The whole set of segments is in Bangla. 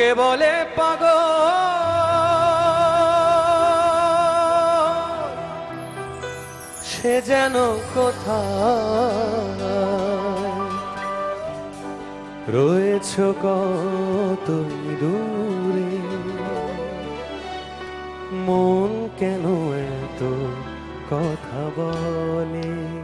কে বলে পাগ সে যেন কোথায়? রয়েছ কত দূরে? মন কেন এত কথা বলে?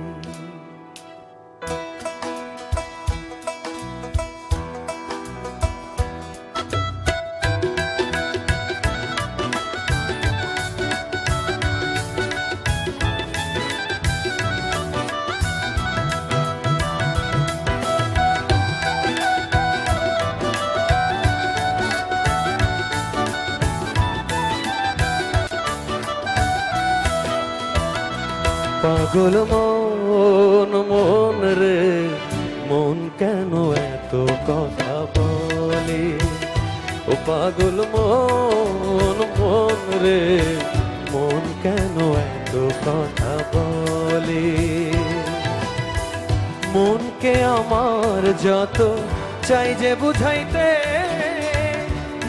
পাগল মন মন রে, মন কেন এত কথা বলে? ও পাগল মন মন রে, মন কেন এত কথা বলে? মনকে আমার যত চাই যে বুঝাইতে,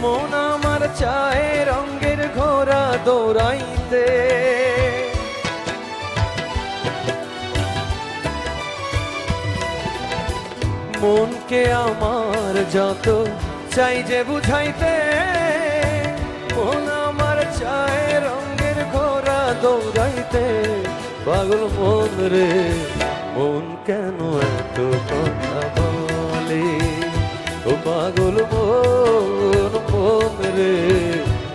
মন আমার চায় রঙের ঘোড়া দৌড়াইতে। মনকে আমার যত চাই যে বুঝাইতে, মন আমার চায় রঙের ঘোড়া দৌড়াইতে। পাগল মন রে, মন কেন এত কথা বলে? ও পাগল মন মন রে,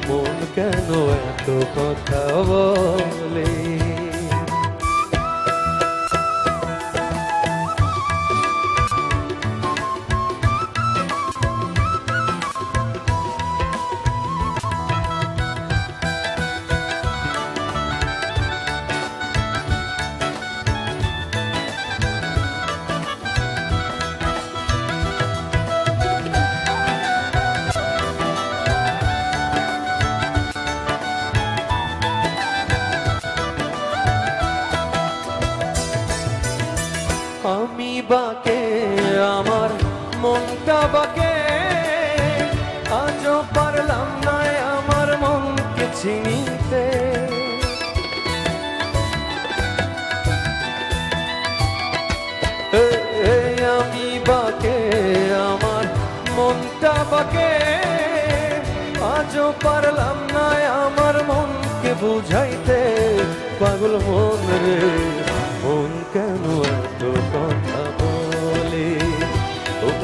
মন কেন এত কথা বলে? বাকে, আমার মনটা বাকে। আজও পারলাম না আমার মনকে চিনিতে আমি বাকে, আমার মনটা বাকে। আজও পারলাম না আমার মনকে বুঝাইতে। পাগল মন রে, মন কেন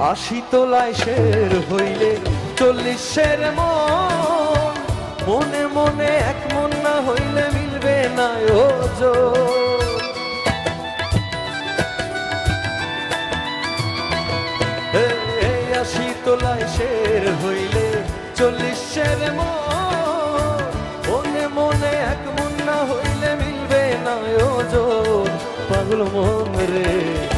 আশি তোলায় শের হইলে চল্লিশের মন। মনে মনে এক মন না হইলে মিলবে না আশি তোলায় শের হইলে চল্লিশের মন। মনে মনে এক মন না হইলে মিলবে না পাগল মন রে।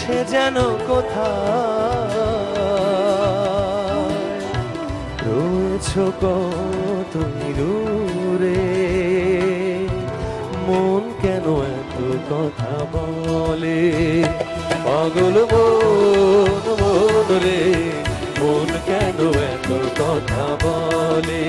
সে যেন কোথায়? রয়েছ কত দূরে। মন কেন এত কথা বলে? পাগল মন মন রে, মন কেন এত কথা বলে?